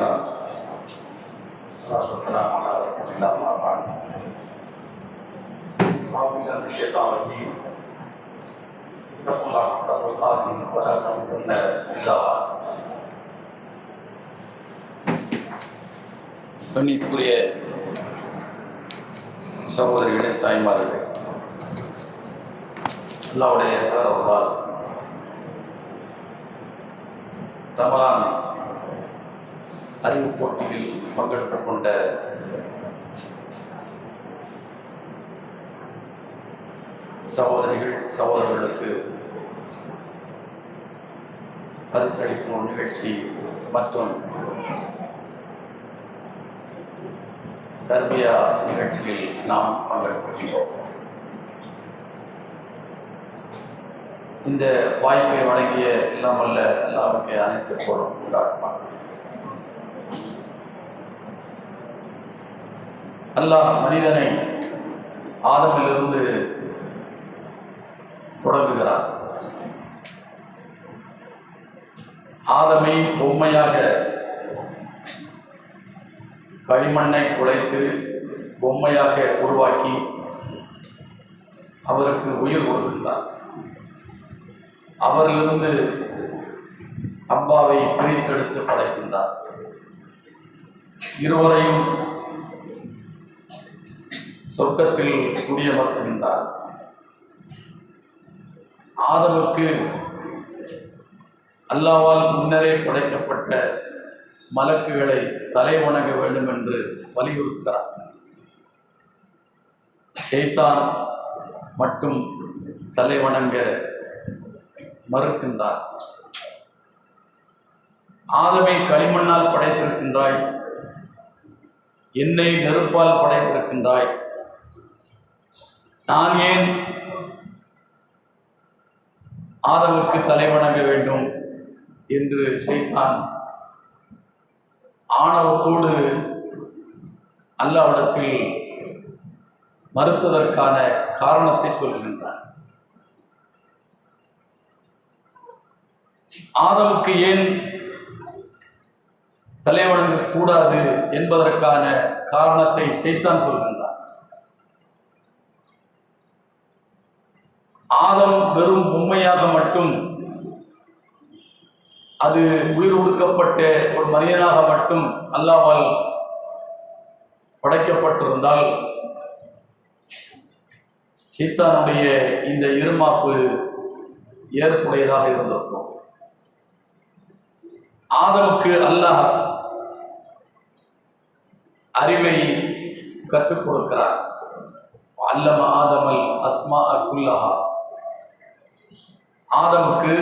لله والصلاة والسلام على رسول الله أما بعد أعوذ بالله من الشيطان الرجيم اتقوا الله حق تقاته ولا تموتن إلا وأنتم கண்ணியத்துக்குரிய சகோதரிகளே தாய்மார்களே அல்லாவுடைய பேரவர்களால் ரமலான் அறிவு போட்டியில் பங்கெடுத்து கொண்ட சகோதரிகள் சகோதரர்களுக்கு பரிசளிக்கும் நிகழ்ச்சி மற்றும் தர்பியா நிகழ்ச்சியில் நாம் பங்கெடுத்திருக்கிறோம் இந்த வாய்ப்பை வழங்கிய எல்லாம் வல்ல அனைத்து போலும் உண்டாகும். அல்லாஹ் மனிதனை ஆதமிலிருந்து தொடங்குகிறார். ஆதமை பொம்மையாக களிமண்ணை குலைத்து பொம்மையாக உருவாக்கி அவருக்கு உயிர் கொடுக்கின்றார். அவரிலிருந்து அப்பாவை பிரித்தெடுத்து படைக்கின்றார். இருவரையும் சொர்க்கத்தில் குடியமர்த்துகின்றார் ஆதமுக்கு அல்லாவால் முன்னரே படைக்கப்பட்ட மலக்குகளை தலை வணங்க வேண்டும் என்று வலியுறுத்துகிறார். ஷெய்தான் மட்டும் தலை வணங்க மறுக்கின்றார். ஆதமை களிமண்ணால் படைத்திருக்கின்றாய் என்னை நெருப்பால் படைத்திருக்கின்றாய். நான் ஏன் ஆதமுக்கு தலை வணங்க வேண்டும் என்று செய்தான் ஆணவத்தோடு அல்லாவிடத்தில் மறுத்ததற்கான காரணத்தை சொல்கின்றான் ஆதமுக்கு ஏன் தலைவணங்க கூடாது என்பதற்கான காரணத்தை செய்தான் சொல்கின்றான் ஆதம் வெறும் பொம்மையாக மட்டும். அது உயிர் ஒடுக்கப்பட்ட ஒரு மனிதனாக மட்டும் அல்லாமல் படைக்கப்பட்டிருந்தால் சீத்தானுடைய இந்த இருமாப்பு ஏற்புடையதாக இருந்திருக்கும். ஆதமுக்கு அல்லாஹ் அறிவை கற்றுக் கொடுக்கிறார் அல்லம ஆதமல் அஸ்மா குல்லஹா. ஆதமுக்கு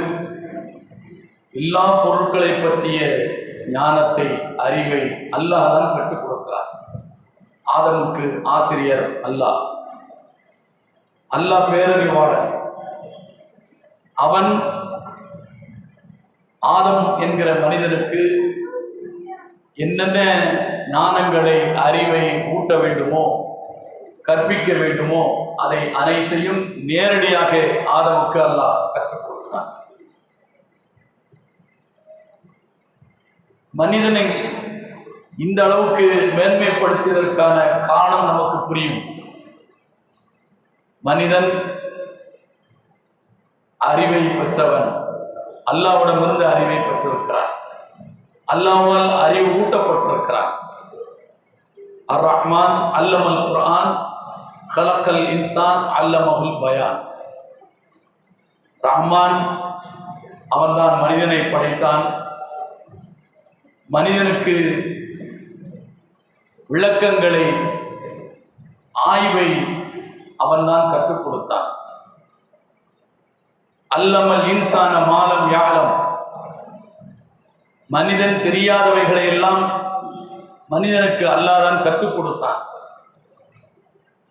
எல்லா பொருட்களை பற்றிய ஞானத்தை அறிவை அல்லாஹ் தான் கற்றுக் கொடுக்கிறார் ஆதமுக்கு ஆசிரியர் அல்லாஹ். அல்லாஹ் பேரறிவாளன். அவன் ஆதம் என்கிற மனிதனுக்கு என்னென்ன ஞானங்களை அறிவை ஊட்ட வேண்டுமோ கற்பிக்க வேண்டுமோ அதை அனைத்தையும் நேரடியாக ஆதமுக்கு அல்லாஹ் கற்றுக் கொடுத்தான் மனிதனை இந்த அளவுக்கு மேன்மைப்படுத்தியதற்கான காரணம் நமக்கு புரியும். மனிதன் அறிவை பெற்றவன். அல்லாவிடமிருந்து அறிவை பெற்றிருக்கிறான். அல்லாவால் அறிவு ஊட்டப்பட்டிருக்கிறான். அர் ரஹ்மான் அல்லமல் குரான் கலக்கல் இன்சான் அல்லமகுல் பயான். ரஹ்மான் அவன்தான் மனிதனை படைத்தான். மனிதனுக்கு விளக்கங்களை ஆய்வை அவன்தான் கற்றுக் கொடுத்தான். அல்லமல் இன்சான மாலம் யாழம் மனிதன் தெரியாதவைகளை எல்லாம் மனிதனுக்கு அல்லாதான் கற்றுக் கொடுத்தான்.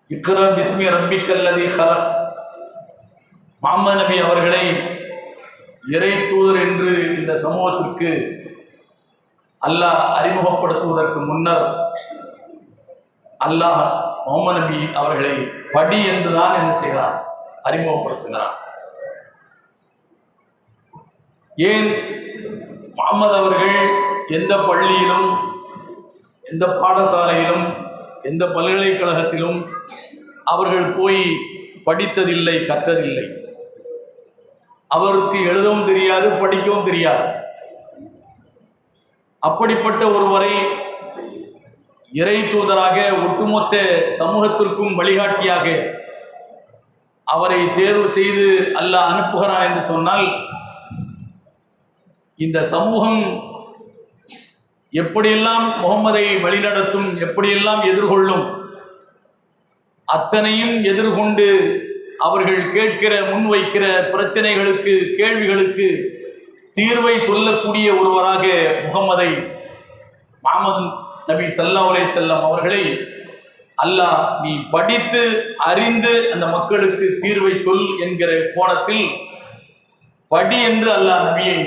இக்ரா பிஸ்மி ரப்பிக்கல்லதி ஹலக். முகமது நபி அவர்களை இறை தூதர் என்று இந்த சமூகத்திற்கு அல்லாஹ் அறிமுகப்படுத்துவதற்கு முன்னர் அல்லாஹ் முகமது நபி அவர்களை படி என்றுதான் என்ன செய்கிறான்? அறிமுகப்படுத்துகிறான். ஏன் முகமது அவர்கள் எந்த பள்ளியிலும் எந்த பாடசாலையிலும் எந்த பல்கலைக்கழகத்திலும் அவர்கள் போய் படித்ததில்லை கற்றதில்லை. அவருக்கு எழுதவும் தெரியாது படிக்கவும் தெரியாது. அப்படிப்பட்ட ஒருவரை இறை தூதராக ஒட்டுமொத்த சமூகத்திற்கும் வழிகாட்டியாக அவரை தேர்வு செய்து அல்லாஹ் அனுப்புகிறார் என்று சொன்னால் இந்த சமூகம் எப்படியெல்லாம் முகம்மதை வழிநடத்தும் எப்படியெல்லாம் எதிர்கொள்ளும் அத்தனையும் எதிர்கொண்டு அவர்கள் கேட்கிற முன்வைக்கிற பிரச்சனைகளுக்கு கேள்விகளுக்கு தீர்வை சொல்லக்கூடிய ஒருவராக முகமது நபி சல்லா அலை செல்லம் அவர்களை அல்லாஹ் நீ படித்து அறிந்து அந்த மக்களுக்கு தீர்வை சொல் என்கிற கோணத்தில் படி என்று அல்லாஹ் நபியை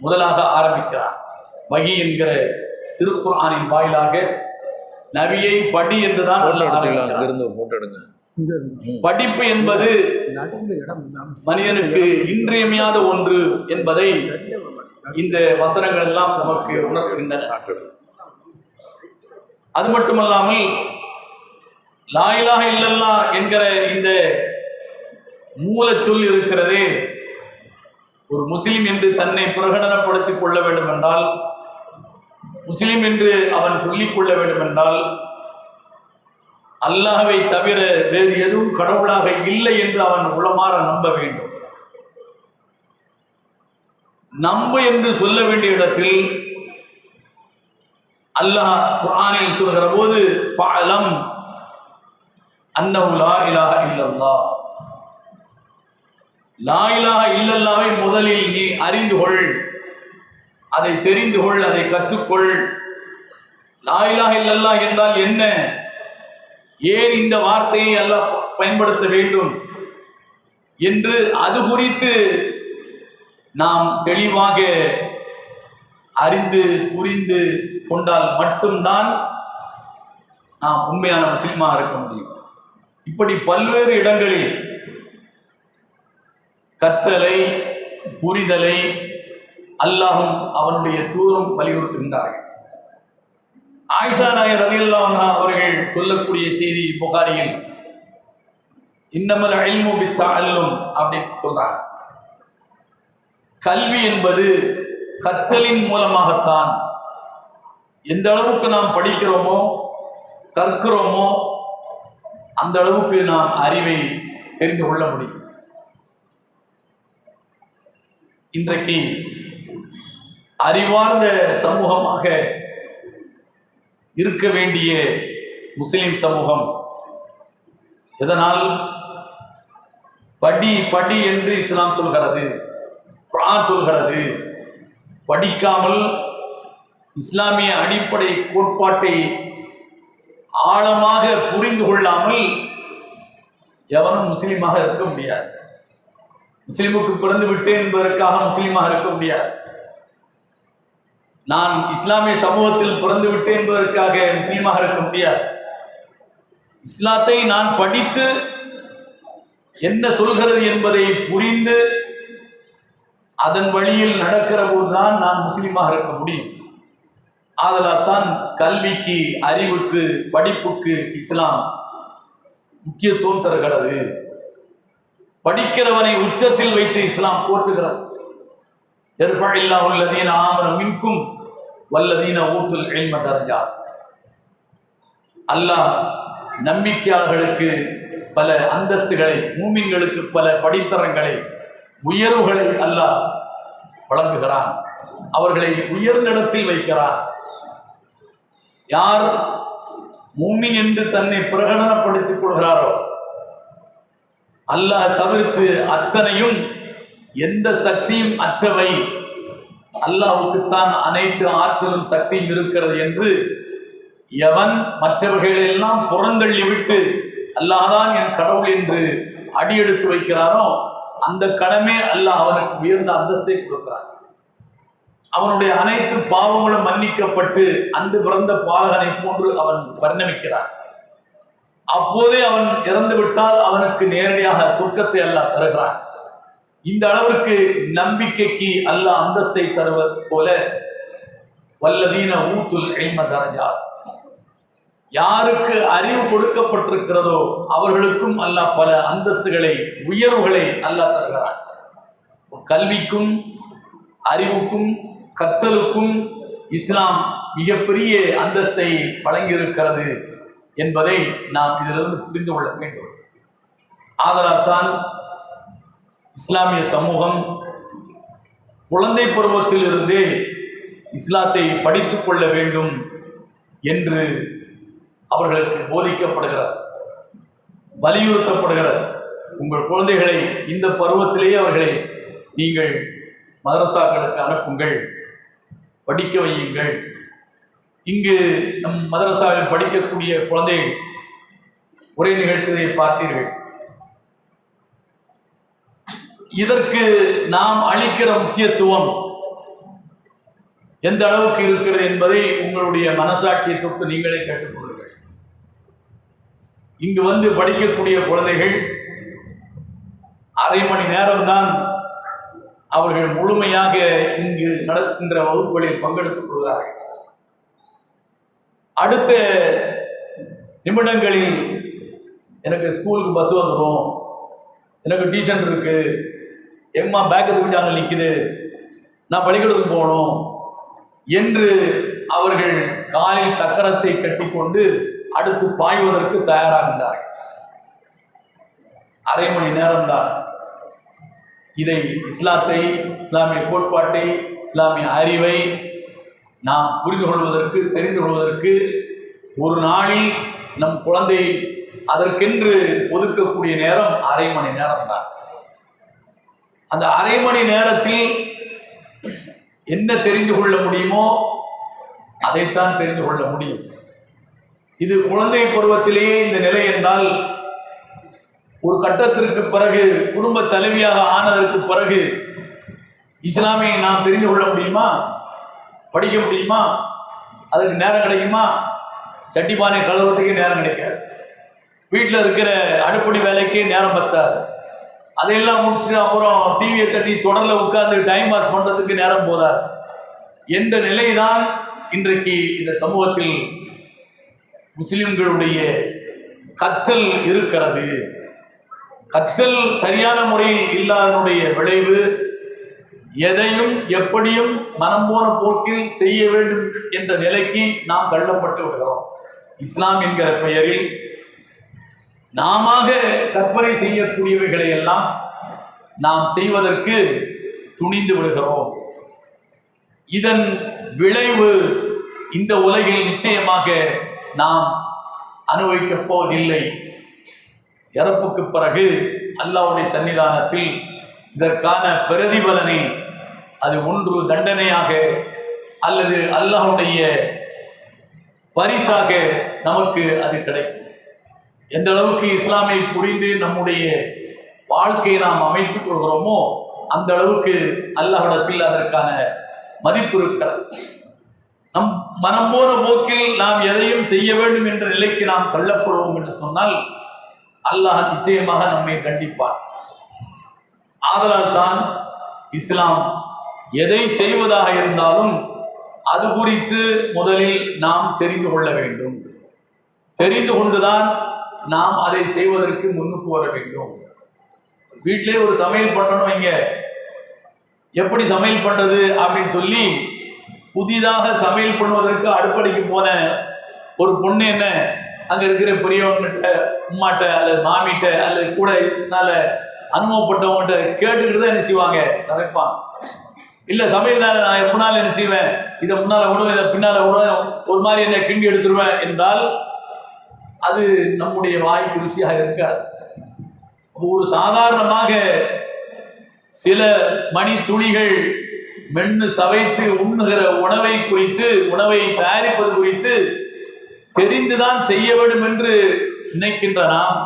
முதலாக ஆரம்பிக்கிறார் வகி என்கிற திருக்குர்ஆனின் வாயிலாக நபியை படி என்றுதான் அல்லாஹ் படிப்பு என்பது இடம் மனிதனுக்கு இன்றியமையாத ஒன்று என்பதை இந்த வசனங்கள் எல்லாம் நமக்கு உணர்கின்றன அது மட்டுமல்லாமல் லாயிலாக இல்லல்லா என்கிற இந்த மூலச்சொல் இருக்கிறதே ஒரு முஸ்லிம் என்று தன்னை பிரகடனப்படுத்திக் கொள்ள வேண்டும் என்றால் முஸ்லிம் என்று அவன் சொல்லிக் கொள்ள வேண்டும் என்றால் அல்லாவை தவிர வேறு எதுவும் கடவுளாக இல்லை என்று அவன் உளமாற நம்ப வேண்டும். நம்பு என்று சொல்ல வேண்டிய இடத்தில் அல்லாஹ் குரானில் சொல்கிற போது ஃபஅலம் அன்னவுலா இலா இல்லல்லா இல்லல்லாஹ். லா இல்லல்லாவை முதலில் நீ அறிந்து கொள். அதை தெரிந்து கொள் அதை கற்றுக்கொள். லா இல்லல்லா என்றால் என்ன? ஏன் இந்த வார்த்தையை அல்லாஹ் பயன்படுத்த வேண்டும் என்று அது குறித்து நாம் தெளிவாக அறிந்து புரிந்து கொண்டால் மட்டும்தான் நாம் உண்மையான முஸ்லிமாக இருக்க முடியும். இப்படி பல்வேறு இடங்களில் கற்றலை புரிதலை அல்லாஹும் அவனுடைய தூரம் வலியுறுத்துகின்றார்கள். ஆயிஷா நாயர் ரலியல்லாஹு அவர்கள் சொல்லக்கூடிய செய்தி புகாரியில் இன்னமல் கூடித்தான் அல்லும் அப்படின்னு சொல்றாங்க. கல்வி என்பது கற்றலின் மூலமாகத்தான் எந்த அளவுக்கு நாம் படிக்கிறோமோ கற்கிறோமோ அந்த அளவுக்கு நாம் அறிவை தெரிந்து கொள்ள முடியும். இன்றைக்கு அறிவார்ந்த சமூகமாக இருக்க வேண்டிய முஸ்லிம் சமூகம். இதனால் படி படி என்று இஸ்லாம் சொல்கிறது. குரான் சொல்கிறது. படிக்காமல் இஸ்லாமிய அடிப்படை கோட்பாட்டை ஆழமாக புரிந்து கொள்ளாமல் எவனும் முஸ்லீமாக இருக்க முடியாது. முஸ்லீமுக்கு பிறந்து விட்டேன் என்பதற்காக முஸ்லீமாக இருக்க முடியாது. நான் இஸ்லாமிய சமூகத்தில் பிறந்து விட்டேன் என்பதற்காக முஸ்லீமாக இருக்க முடியாது. இஸ்லாத்தை நான் படித்து என்ன சொல்கிறது என்பதை புரிந்து அதன் வழியில் நடக்கிற போதுதான் நான் முஸ்லீமாக இருக்க முடியும். ஆதலால் தான் கல்விக்கு அறிவுக்கு படிப்புக்கு இஸ்லாம் முக்கியத்துவம் தருகிறது. படிக்கிறவனை உச்சத்தில் வைத்து இஸ்லாம் போற்றுகிறது. يرفع الله الذين آمنوا மின்கும் வல்லதீன أوتوا العلم درجات. அல்லாஹ் நம்பிக்கையாளர்களுக்கு பல அந்தஸ்துகளை மூமின்களுக்கு பல படித்தரங்களை உயர்வுகளை அல்லாஹ் வழங்குகிறான். அவர்களை உயர்ந்த வைக்கிறான். யார் மூமின் என்று தன்னை பிரகடனப்படுத்திக் கொள்கிறாரோ அல்லாஹ் தவிர்த்து அத்தனையும் எந்த சக்தியும் அற்றவை. அல்லாஹ்வுக்குத்தான் அனைத்து ஆற்றலும் சக்தியும் இருக்கிறது என்று எவன் மற்றவர்களெல்லாம் புறந்தள்ளி விட்டு அல்லாதான் என் கடவுள் என்று அடியெடுத்து வைக்கிறானோ அந்த கடமே அல்லாஹ் அவனுக்கு உயர்ந்த அந்தஸ்தை கொடுக்கிறான். அவனுடைய அனைத்து பாவங்களும் மன்னிக்கப்பட்டு அன்று பிறந்த பாலகனை போன்று அவன் பரிணமிக்கிறான் அப்போதே அவன் இறந்து விட்டால் அவனுக்கு நேரடியாக சொர்க்கத்தை அல்லாஹ் தருகிறான். இந்த அளவிற்கு நம்பிக்கைக்கு அல்ல அந்தஸ்தை தருவது போல வல்லதீன ஊத்துல் எய்ம தரஜாத். யாருக்கு அறிவு கொடுக்கப்பட்டிருக்கிறதோ அவர்களுக்கும் அல்லாஹ் பல அந்தஸ்துகளை உயர்வுகளை அல்லாஹ் தருகிறான். கல்விக்கும் அறிவுக்கும் கற்றலுக்கும் இஸ்லாம் மிகப்பெரிய அந்தஸ்தை வழங்கியிருக்கிறது என்பதை நாம் இதிலிருந்து புரிந்து கொள்ள வேண்டும். ஆதலால் தான் இஸ்லாமிய சமூகம் குழந்தை பருவத்திலிருந்தே இஸ்லாத்தை படித்து கொள்ள வேண்டும் என்று அவர்களுக்கு போதிக்கப்படுகிறது. வலியுறுத்தப்படுகிறது. உங்கள் குழந்தைகளை இந்த பருவத்திலேயே அவர்களை நீங்கள் மதரசாக்களுக்கு அனுப்புங்கள். படிக்க வையுங்கள். இங்கு நம் மதரசாவில் படிக்கக்கூடிய குழந்தை உரை நிகழ்த்ததை பார்த்தீர்கள். இதற்கு நாம் அளிக்கிற முக்கியத்துவம் எந்த அளவுக்கு இருக்கிறது என்பதை உங்களுடைய மனசாட்சியை தொட்டு நீங்களே கேட்டுக்கொள்ளுங்கள். இங்கு வந்து படிக்கக்கூடிய குழந்தைகள் அரை மணி நேரம்தான் அவர்கள் முழுமையாக இங்கு நடக்கின்ற வகுப்புகளில் பங்கெடுத்துக் கொள்கிறார்கள். அடுத்த நிமிடங்களில் எனக்கு ஸ்கூலுக்கு பஸ் வந்துடும் எனக்கு டியூஷன் இருக்குது எம்மா பேக்கை தூக்கிட்டாங்க நிற்குது நான் பள்ளிக்கூடத்துக்கு போகணும் என்று அவர்கள் காலில் சக்கரத்தை கட்டிக்கொண்டு அடுத்து பாய்வதற்கு தயாராகின்றார்கள் அரை மணி நேரம்தான் இதை இஸ்லாத்தை இஸ்லாமிய கோட்பாட்டை இஸ்லாமிய அறிவை நாம் புரிந்து கொள்வதற்கு தெரிந்து கொள்வதற்கு ஒரு நாளில் நம் குழந்தை அதற்கென்று ஒதுக்கக்கூடிய நேரம் அரை மணி நேரம்தான் அந்த அரை மணி நேரத்தில் என்ன தெரிந்து கொள்ள முடியுமோ அதைத்தான் தெரிந்து கொள்ள முடியும். இது குழந்தை பருவத்திலேயே இந்த நிலை என்றால் ஒரு கட்டத்திற்கு பிறகு குடும்ப தலைவியாக ஆனதற்கு பிறகு இஸ்லாமியை நாம் தெரிந்து கொள்ள முடியுமா? படிக்க முடியுமா? அதற்கு நேரம் கிடைக்குமா? சட்டிப்பானை கழுவுறதுக்கு நேரம் கிடைக்காது. வீட்டில் இருக்கிற அடுப்படி வேலைக்கு நேரம் பத்தாது. அதையெல்லாம் முடிச்சுட்டு அப்புறம் டிவியை தட்டி தொடரில் உட்கார்ந்து டைம் பாஸ் பண்ணுறதுக்கு நேரம் போதாது. என்ற நிலைதான் இன்றைக்கு இந்த சமூகத்தில் முஸ்லிம்களுடைய கற்றல் இருக்கிறது? கற்றல் சரியான முறையில் இல்லாதனுடைய விளைவு எதையும் எப்படியும் மனம் போன போக்கில் செய்ய வேண்டும் என்ற நிலைக்கு நாம் தள்ளப்பட்டு விடுகிறோம் இஸ்லாம் என்கிற பெயரில் நாம கற்பனை செய்யக்கூடியவைகளை எல்லாம் நாம் செய்வதற்கு துணிந்து விடுகிறோம். இதன் விளைவு இந்த உலகில் நிச்சயமாக நாம் அனுபவிக்கப் போவதில்லை. இறப்புக்கு பிறகு அல்லாவுடைய சன்னிதானத்தில் இதற்கான பிரதிபலனை அது ஒன்று தண்டனையாக அல்லது அல்லாஹுடைய பரிசாக நமக்கு அது கிடைக்கும். எந்த அளவுக்கு இஸ்லாமை புரிந்து நம்முடைய வாழ்க்கையை நாம் அமைத்துக் கொள்கிறோமோ அந்த அளவுக்கு அல்லாஹிடத்தில் அதற்கான மதிப்பு இருக்கிறது. நம் மனம் போன போக்கில் நாம் எதையும் செய்ய வேண்டும் என்ற நிலைக்கு நாம் தள்ளப்படுவோம் என்று சொன்னால் அல்லாஹ் நிச்சயமாக நம்மை கண்டிப்பான் ஆதலால் தான் இஸ்லாம் எதை செய்வதாக இருந்தாலும் அது குறித்து முதலில் நாம் தெரிந்து கொள்ள வேண்டும். தெரிந்து கொண்டுதான் நாம் அதை செய்வதற்கு முன்னுக்கு வர வேண்டும். வீட்டிலே ஒரு சமையல் பண்ணணும் வைங்க. எப்படி சமையல் பண்றது அப்படின்னு சொல்லி புதிதாக சமையல் பண்ணுவதற்கு அடுப்படைக்கு போன ஒரு பொண்ணு என்ன? அங்க இருக்கிற பெரியவங்கிட்ட உம்மாட்ட அல்லது மாமிட்ட அல்லது கூட இதனால அனுபவப்பட்டவங்ககிட்ட கேட்டுக்கிட்டு தான் என்ன செய்வாங்க? சமைப்பான் இல்ல சமையல் தானே நான் எப்படினாலும் என்ன செய்வேன்? இதை முன்னால விடுவேன் இதை பின்னால விடுவேன் ஒரு மாதிரி என்ன கிண்டி எடுத்துருவேன் என்றால் அது நம்முடைய வாய் ருசியாக இருக்காது. ஒரு சாதாரணமாக சில மணி துளிகள் மென்னு சவைத்து உண்ணுகிற உணவை குறித்து உணவை தயாரிப்பது குறித்து தெரிந்துதான் செய்ய வேண்டும் என்று நினைக்கின்ற நாம்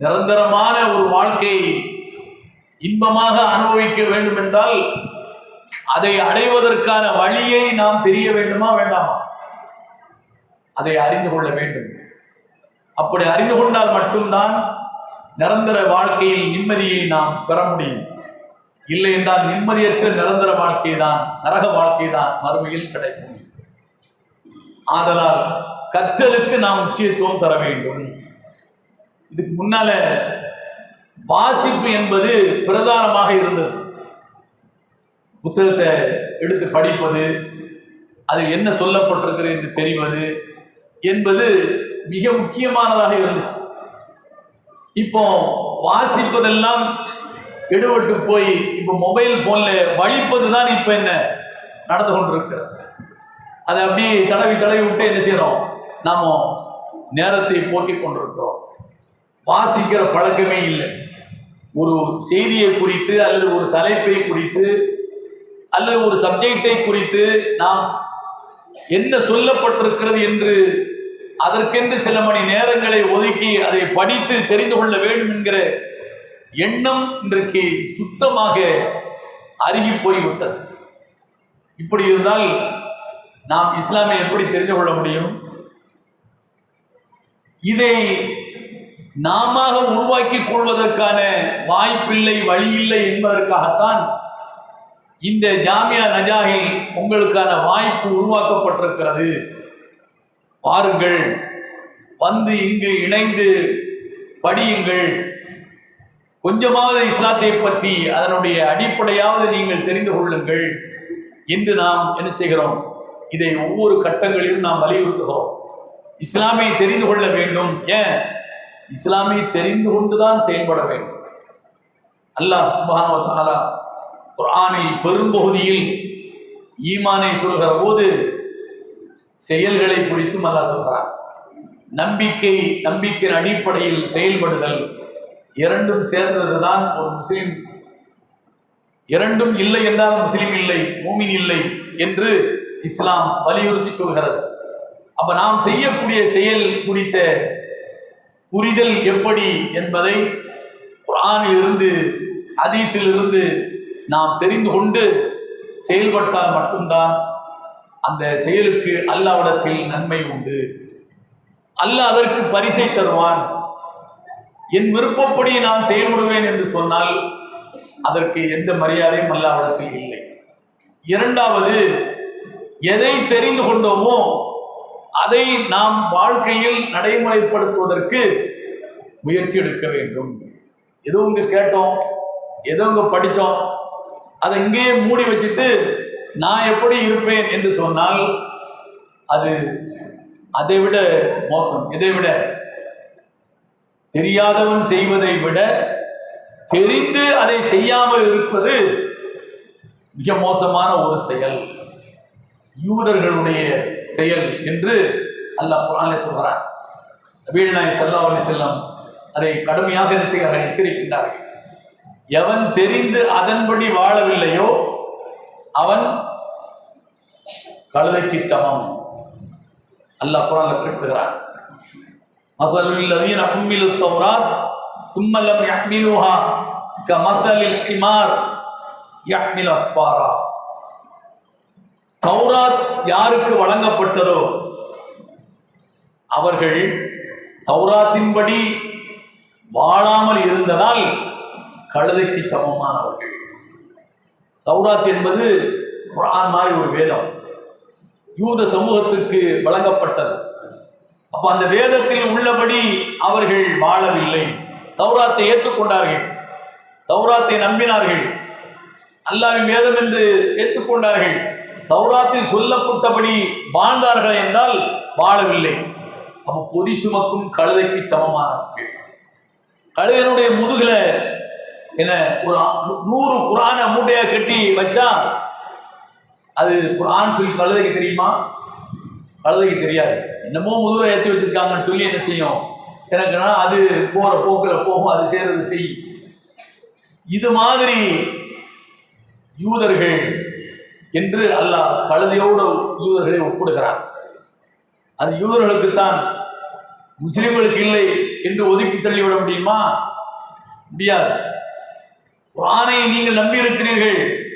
நிரந்தரமான ஒரு வாழ்க்கை இன்பமாக அனுபவிக்க வேண்டும் என்றால் அதை அடைவதற்கான வழியை நாம் தெரிய வேண்டுமா வேண்டாமா? அதை அறிந்து கொள்ள வேண்டும். அப்படி அறிந்து கொண்டால் மட்டும்தான் நிரந்தர வாழ்க்கையில் நிம்மதியை நாம் பெற முடியும். இல்லை என்றால் நிம்மதியற்ற நிரந்தர வாழ்க்கை தான் நரக வாழ்க்கை தான் மறுமையில் கிடைக்கும். ஆதலால் கற்றலுக்கு நாம் முக்கியத்துவம் தர வேண்டும். இதுக்கு முன்னால வாசிப்பு என்பது பிரதானமாக இருந்தது. புத்தகத்தை எடுத்து படிப்பது அது என்ன சொல்லப்பட்டிருக்கிறது என்று தெரிவது என்பது மிக முக்கியமானதாக இருந்துச்சு. இப்போ வாசிப்பதெல்லாம் எடுபட்டு போய் இப்போ மொபைல் ஃபோனில் வழிப்பது தான் இப்போ என்ன நடந்து கொண்டிருக்கிறது. அதை அப்படியே தடவி தடவி விட்டு என்ன செய்கிறோம் நாம நேரத்தை போக்கிக் கொண்டிருக்கிறோம். வாசிக்கிற பழக்கமே இல்லை. ஒரு செய்தியை குறித்து அல்லது ஒரு தலைப்பை குறித்து அல்லது ஒரு சப்ஜெக்டை குறித்து நாம் என்ன சொல்லப்பட்டிருக்கிறது என்று அதற்கென்று சில மணி நேரங்களை ஒதுக்கி அதை படித்து தெரிந்து கொள்ள வேண்டும் என்கிற எண்ணம் இன்றைக்கு சுத்தமாக அருகி போய்விட்டது. இப்படி இருந்தால் நாம் இஸ்லாமை எப்படி தெரிந்து கொள்ள முடியும்? இதை நாம உருவாக்கிக் கொள்வதற்கான வாய்ப்பில்லை வழியில்லை என்பதற்காகத்தான் இந்த ஜாமியா நஜாகில் உங்களுக்கான வாய்ப்பு உருவாக்கப்பட்டிருக்கிறது. பாருங்கள். வந்து இங்கு இணைந்து படியுங்கள். கொஞ்சமாவது இஸ்லாத்தை பற்றி அதனுடைய அடிப்படையாவது நீங்கள் தெரிந்து கொள்ளுங்கள். என்று நாம் என்ன செய்கிறோம்? இதை ஒவ்வொரு கட்டங்களிலும் நாம் வலியுறுத்துகிறோம். இஸ்லாமை தெரிந்து கொள்ள வேண்டும். ஏன்? இஸ்லாமை தெரிந்து கொண்டுதான் செயல்பட வேண்டும். அல்லாஹ் சுப்ஹானஹு குரானை பெரும்பகுதியில் ஈமானை சொல்கிற போது செயல்களை குறித்தும் அல்லாஹ் சொல்கிறான் நம்பிக்கை நம்பிக்கையின் அடிப்படையில் செயல்படுதல் இரண்டும் சேர்ந்ததுதான் ஒரு முஸ்லீம். இரண்டும் இல்லை என்றால் முஸ்லீம் இல்லை மூமின் இல்லை என்று இஸ்லாம் வலியுறுத்தி சொல்கிறது. அப்ப நாம் செய்யக்கூடிய செயல் குறித்த புரிதல் எப்படி என்பதை குரானில் இருந்து ஹதீஸில் இருந்து நாம் தெரிந்து கொண்டு செயல்பட்டால் மட்டும்தான் அந்த செயலுக்கு அல்லாவிடத்தில் நன்மை உண்டு. அல்லாஹ் அதற்கு பரிசை தருவான். என் விருப்பப்படி நான் செயல்படுவேன் என்று சொன்னால் அதற்கு எந்த மரியாதையும் அல்லாவிடத்தில் இல்லை. இரண்டாவது எதை தெரிந்து கொண்டோமோ அதை நாம் வாழ்க்கையில் நடைமுறைப்படுத்துவதற்கு முயற்சி எடுக்க வேண்டும். எதோ இங்கே கேட்டோம் ஏதோ இங்கே படித்தோம் அதை இங்கேயே மூடி வச்சுட்டு நான் எப்படி இருப்பேன் என்று சொன்னால் அது அதை விட மோசம். இதை விட? தெரியாதவன் செய்வதை விட தெரிந்து அதை செய்யாமல் இருப்பது மிக மோசமான ஒரு செயல். யூதர்களுடைய செயல் என்று அல்லாஹ் குரானே சொல்கிறான். நபீல் நாய் சல்லா அலி செல்லம் அதை கடுமையாக என்ன செய்கிறார்கள்? எச்சரிக்கின்றார்கள். எவன் தெரிந்து அதன்படி வாழவில்லையோ அவன் கழுதைக்கு சமம் அல்லாஹ் குரான்ல குறிப்பிடுகிறான் மசலில் الذين حملوا التوراة ثم لم يحملوها كمثل الحمار يحمل أسفارا தௌராத் யாருக்கு வழங்கப்பட்டதோ அவர்கள் தௌராத்தின்படி வாழாமல் இருந்ததால் கழுதைக்கு சமமானவர்கள் தௌராத் என்பது குரான் மாதிரி ஒரு வேதம். யூத சமூகத்துக்கு வழங்கப்பட்டது. அப்ப அந்த வேதத்தில் உள்ளபடி அவர்கள் வாழவில்லை. தௌராத்தை ஏற்றுக்கொண்டார்கள். தௌராத்தை நம்பினார்கள். அல்லாவின் வேதம் என்று ஏற்றுக்கொண்டார்கள். தௌராத்தில் சொல்லப்பட்டபடி வாழ்ந்தார்கள் என்றால் வாழவில்லை. அப்போ பொதி சுமக்கும் கழுதைக்கு சமமானவர்கள். கழுதையினுடைய முதுகில என்ன ஒரு நூ- நூறு குரான மூட்டையை கட்டி வச்சா அது குரான் சொல்லி கழுதைக்கு தெரியுமா? கழுதைக்கு தெரியாது. என்னமோ முதுகுல ஏற்றி வச்சிருக்காங்கன்னு சொல்லி என்ன செய்யும்? எனக்குன்னா அது போகிற போக்கில் போகும் அது செய்கிறது செய்யும் இது மாதிரி யூதர்கள் என்று அல்லாஹ் கழுதையோடு யூதர்களை ஒப்பிடுகிறார் அது யூதர்களுக்குத்தான் முஸ்லிம்களுக்கு இல்லை என்று ஒதுக்கி தள்ளிவிட முடியுமா? முடியாது. குரானை நீங்கள் நம்பி இருக்கிறீர்கள்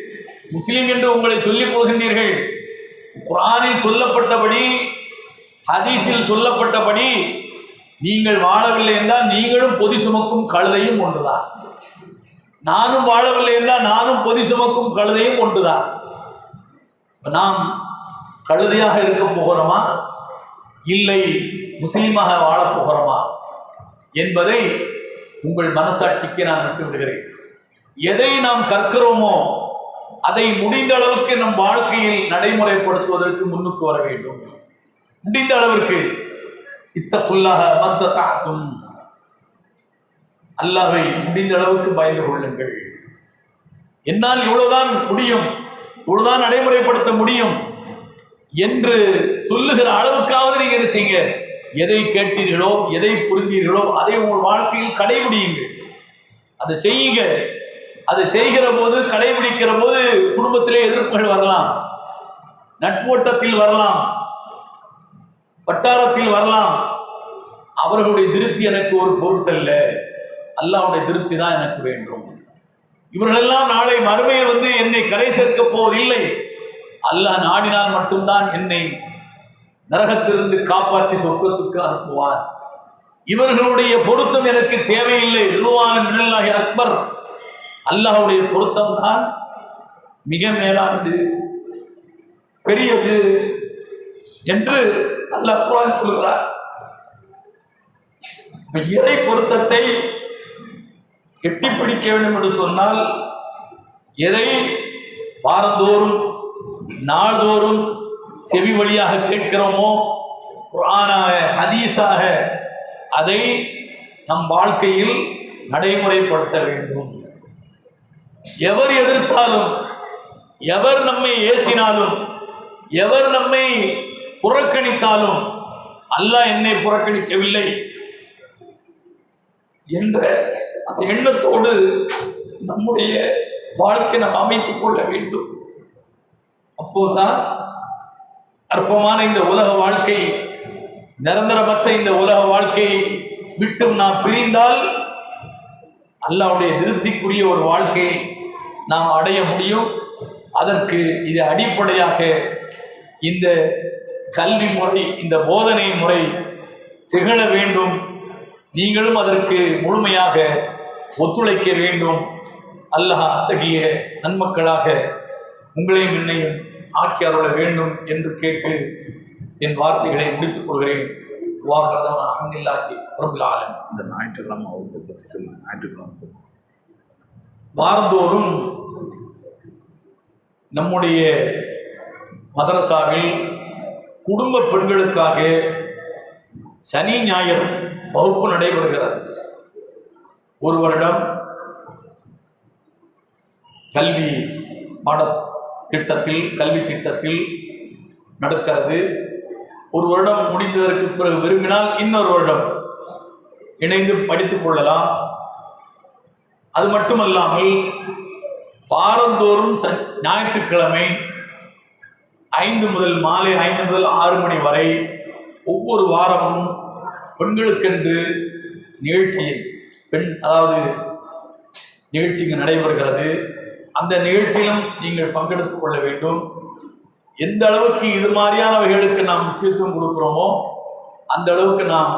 முஸ்லீம் என்று உங்களை சொல்லிக் கொள்கின்றீர்கள் குரானில் சொல்லப்பட்டபடி ஹதீஸில் சொல்லப்பட்டபடி நீங்கள் வாழவில்லை என்றால் நீங்களும் பொதி சுமக்கும் கழுதையும் ஒன்றுதான். நானும் வாழவில்லை என்றால் நானும் பொதி சுமக்கும் கழுதையும் ஒன்றுதான். நாம் கழுதையாக இருக்க போகிறோமா? இல்லை முஸ்லீமாக வாழப் போகிறோமா? என்பதை உங்கள் மனசாட்சிக்கு நான் விட்டு விடுகிறேன் எதை நாம் கற்கிறோமோ அதை முடிந்த அளவுக்கு நம் வாழ்க்கையில் நடைமுறைப்படுத்துவதற்கு முன்னுக்கு வர வேண்டும். முடிந்த அளவிற்கு இத்தக்குள்ளாக மஸ்தத்தாத்தும் அல்லாவை முடிந்த அளவுக்கு பயந்து கொள்ளுங்கள். என்னால் இவ்வளவுதான் முடியும் இவ்வளவுதான் நடைமுறைப்படுத்த முடியும் என்று சொல்லுகிற அளவுக்காவது நீங்க என்ன செய்யுங்க? எதை கேட்டீர்களோ எதை புரிந்தீர்களோ அதை உங்கள் வாழ்க்கையில் கடைபிடியுங்கள். அதை செய்யுங்க. அதை செய்கிற போது கடைபிடிக்கிற போது குடும்பத்திலே எதிர்ப்புகள் வரலாம். நட்போட்டத்தில் வரலாம். வட்டாரத்தில் வரலாம். அவர்களுடைய திருப்தி எனக்கு ஒரு பொருட்டல்ல. அல்லாவுடைய திருப்தி தான் எனக்கு வேண்டும். இவர்களெல்லாம் நாளை மறுமையை வந்து என்னை கரை சேர்க்க போவதில்லை. அல்லாஹ் நாடினால் மட்டும்தான் என்னை நரகத்திலிருந்து காப்பாற்றி சொர்க்கத்துக்கு அனுப்புவார் இவர்களுடைய பொருத்தம் எனக்கு தேவையில்லை. ருவான அக்பர். அல்லாஹ்வுடைய பொருத்தம் தான் மிக மேலானது பெரியது என்று அல்லாஹ் குரான் சொல்கிறார் இறை பொருத்தத்தை எட்டி பிடிக்க வேண்டும் என்று சொன்னால் எதை வாரந்தோறும் நாள்தோறும் செவி வழியாக கேட்கிறோமோ புராணாக ஹதீஸாக அதை நம் வாழ்க்கையில் நடைமுறைப்படுத்த வேண்டும். எவர் எதிர்த்தாலும் எவர் நம்மை ஏசினாலும் எவர் நம்மை புறக்கணித்தாலும் அல்லாஹ் என்னை புறக்கணிக்கவில்லை என்ற அந்த எண்ணத்தோடு நம்முடைய வாழ்க்கை நாம் அமைத்துக் கொள்ள வேண்டும். அப்போதுதான் அற்பமான இந்த உலக வாழ்க்கை நிரந்தரமற்ற இந்த உலக வாழ்க்கையை விட்டும் நாம் பிரிந்தால் அல்லாவுடைய திருப்திக்குரிய ஒரு வாழ்க்கையை நாம் அடைய முடியும். அதற்கு இது அடிப்படையாக இந்த கல்வி முறை இந்த போதனை முறை திகழ வேண்டும். நீங்களும் அதற்கு முழுமையாக ஒத்துழைக்க வேண்டும். அல்லாஹ் அத்தகைய நன்மக்களாக உங்களையும் என்னையும் ஆக்கி அருள வேண்டும் என்று கேட்டு என் வார்த்தைகளை முடித்துக் கொள்கிறேன். வாகரதான் அஹமதுல்லாஹி ரபுல் இந்த ஞாயிற்றுக்கிழமை அவர்கள் பற்றி சொல்லுங்கள் ஞாயிற்றுக்கிழமை வாரந்தோறும் நம்முடைய மதரசாவில் குடும்ப பெண்களுக்காக சனி ஞாயிறு வகுப்பு நடைபெறுகிறது. ஒரு வருடம் கல்வி பாட திட்டத்தில் கல்வி திட்டத்தில் நடக்கிறது. ஒரு வருடம் முடிந்ததற்கு பிறகு விரும்பினால் இன்னொரு வருடம் இணைந்து படித்துக் கொள்ளலாம். அது மட்டுமல்லாமல் வாரந்தோறும் சன் ஞாயிற்றுக்கிழமை ஐந்து முதல் மாலை ஐந்து முதல் ஆறு மணி வரை ஒவ்வொரு வாரமும் பெண்களுக்கென்று நிகழ்ச்சி பெண் அதாவது நிகழ்ச்சி இங்கு நடைபெறுகிறது. அந்த நிகழ்ச்சியிலும் நீங்கள் பங்கெடுத்துக் கொள்ள வேண்டும். எந்த அளவுக்கு இது மாதிரியானவைகளுக்கு நாம் முக்கியத்துவம் கொடுக்குறோமோ அந்த அளவுக்கு நாம்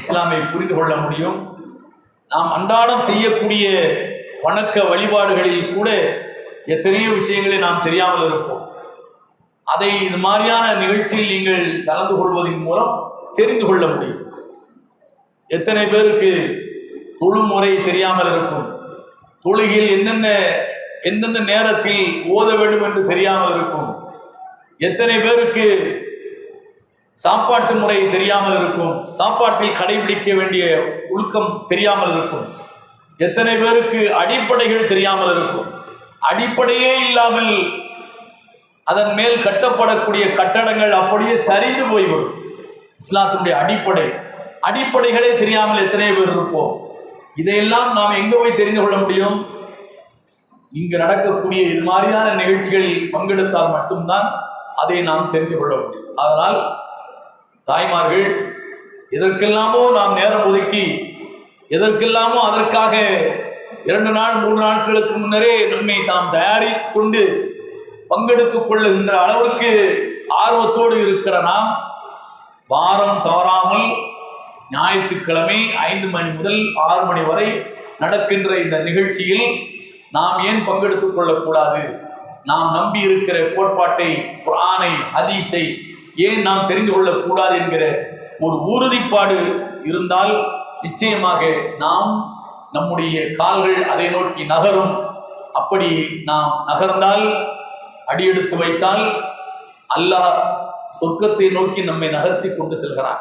இஸ்லாமை புரிந்து கொள்ள முடியும். நாம் அன்றாடம் செய்யக்கூடிய வணக்க வழிபாடுகளில் கூட எத்தனையோ விஷயங்களை நாம் தெரியாமல் இருப்போம். அதை இது மாதிரியான நிகழ்ச்சியில் நீங்கள் கலந்து கொள்வதன் மூலம் தெரிந்து கொள்ள முடியும். எத்தனை பேருக்கு தொழுமுறை தெரியாமல் இருக்கும்? தொழுகையில் என்னென்ன எந்தெந்த நேரத்தில் ஓத வேண்டும் என்று தெரியாமல் இருக்கும்? எத்தனை பேருக்கு சாப்பாட்டு முறை தெரியாமல் இருக்கும். சாப்பாட்டில் கடைபிடிக்க வேண்டிய ஒழுக்கம் தெரியாமல் இருக்கும். எத்தனை பேருக்கு அடிப்படைகள் தெரியாமல் இருக்கும். அடிப்படையே இல்லாமல் அதன் மேல் கட்டப்படக்கூடிய கட்டடங்கள் அப்படியே சரிந்து போய்விடும். இஸ்லாத்தினுடைய அடிப்படை. அடிப்படைகளே தெரியாமல் எத்தனை பேர் இருப்போம். இதையெல்லாம் நாம் எங்கே போய் தெரிந்து கொள்ள முடியும்? இங்கு நடக்கக்கூடிய இது மாதிரியான நிகழ்ச்சிகளில் பங்கெடுத்தால் மட்டும்தான் அதை நாம் தெரிந்து கொள்ள முடியும். அதனால் தாய்மார்கள் எதற்கெல்லாமோ நாம் நேரம் ஒதுக்கி எதற்கெல்லாமோ அதற்காக இரண்டு நாள் மூன்று நாட்களுக்கு முன்னரே நம்மை நாம் தயாரித்து கொண்டு பங்கெடுத்துக் கொள்ளுகின்ற அளவுக்கு ஆர்வத்தோடு இருக்கிற நாம் வாரம் தவறாமல் ஞாயிற்றுக்கிழமை ஐந்து மணி முதல் ஆறு மணி வரை நடக்கின்ற இந்த நிகழ்ச்சியில் நாம் ஏன் பங்கெடுத்துக் கொள்ளக்கூடாது? நாம் நம்பி இருக்கிற கோட்பாட்டை குர்ஆனை ஹதீஸை ஏன் நாம் தெரிந்து கொள்ளக்கூடாது என்கிற ஒரு உறுதிப்பாடு இருந்தால் நிச்சயமாக நாம் நம்முடைய கால்கள் அதை நோக்கி நகரும். அப்படி நாம் நகர்ந்தால் அடியெடுத்து வைத்தால் அல்லாஹ் சொர்க்கத்தை நோக்கி நம்மை நகர்த்தி கொண்டு செல்கிறான்.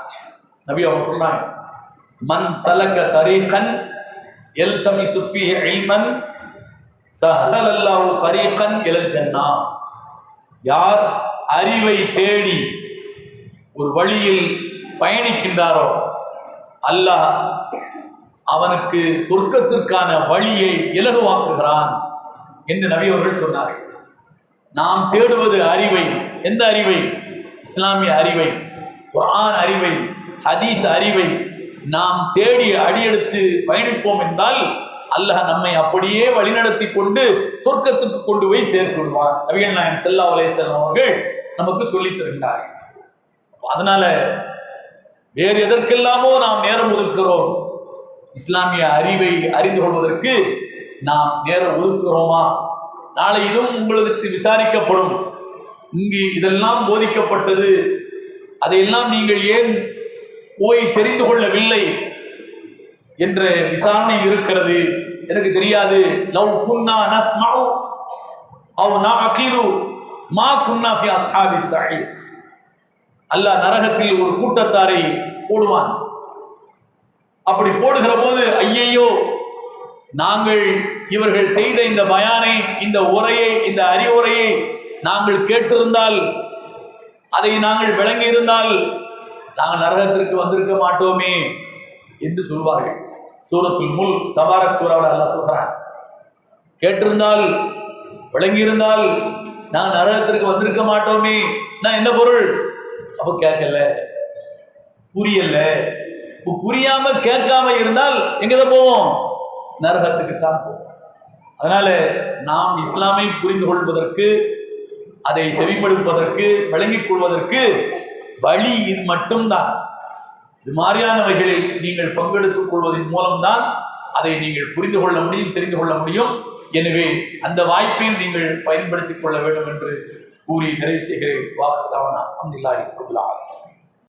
நபி அவன் சொன்னாங்க மன் சலக தரீகன் எல் தமி சுஃபி இல்மன் சஹலல்லாஹு தரீகன் எல் ஜன்னா. யார் அறிவை தேடி ஒரு வழியில் பயணிக்கின்றாரோ? அல்லாஹ் அவனுக்கு சொர்க்கத்திற்கான வழியை இலகுவாக்குகிறான் என்று நபி அவர்கள் சொன்னார்கள். நாம் தேடுவது அறிவை எந்த அறிவை? இஸ்லாமிய அறிவை குரான் அறிவை ஹதீஸ் அறிவை நாம் தேடி அடியெடுத்து பயணிப்போம் என்றால் அல்லாஹ் நம்மை அப்படியே வழிநடத்தி கொண்டு சொர்க்கத்துக்கு கொண்டு போய் சேர்த்து விடுவார் நபிகள் நாயன் செல்லா செல்லம் அவர்கள் நமக்கு சொல்லித் தருகிறார்கள் அதனால வேறு எதற்கெல்லாமோ நாம் நேரம் ஒதுக்கிறோம் இஸ்லாமிய அறிவை அறிந்து கொள்வதற்கு நாம் நேரம் ஒதுக்குகிறோமா? நாளை இதுவும் உங்களுக்கு விசாரிக்கப்படும். இங்கு இதெல்லாம் போதிக்கப்பட்டது. அதையெல்லாம் நீங்கள் ஏன் போய் தெரிந்து கொள்ளவில்லை என்ற விசாரணை இருக்கிறது. எனக்கு தெரியாது. லவ் குன்னா நஸ்மஉ அவ் அகீது மா குன்னா ஃபி அஸ்ஹாபி ஸஈர் அல்லாஹ் நரகத்தில் ஒரு கூட்டத்தாரை போடுவான். அப்படி போடுகிற போது ஐயையோ நாங்கள் இவர்கள் செய்த இந்த பயானை இந்த உரையை இந்த அறிவுரையை நாங்கள் கேட்டிருந்தால் அதை நாங்கள் விளங்கி இருந்தால் நாங்கள் நரகத்திற்கு வந்திருக்க மாட்டோமே என்று சொல்வார்கள். சூரத்துல் முல் தபாரக் சூறாவில் அல்லாஹ் சொல்கிறான். கேட்டிருந்தால் விளங்கியிருந்தால் நான் நரகத்திற்கு வந்திருக்க மாட்டோமே. நான் என்ன பொருள்? அப்போ கேட்கல. புரியல. இப்போ புரியாம கேட்காம இருந்தால் எங்கதான் போவோம்? நரகத்துக்கு தான் போவோம். அதனால நாம் இஸ்லாமை புரிந்து கொள்வதற்கு அதை செவிப்படுப்பதற்கு விளங்கிக் கொள்வதற்கு வழி இது மட்டும்தான். இது மாதிரியானவைகளில் நீங்கள் பங்கெடுத்துக் கொள்வதன் மூலம்தான் அதை நீங்கள் புரிந்து கொள்ள முடியும் தெரிந்து கொள்ள முடியும். எனவே அந்த வாய்ப்பையும் நீங்கள் பயன்படுத்திக் கொள்ள வேண்டும் என்று پوری طرح سے کرے واخر دعوانا الحمدللہ رب العالمین۔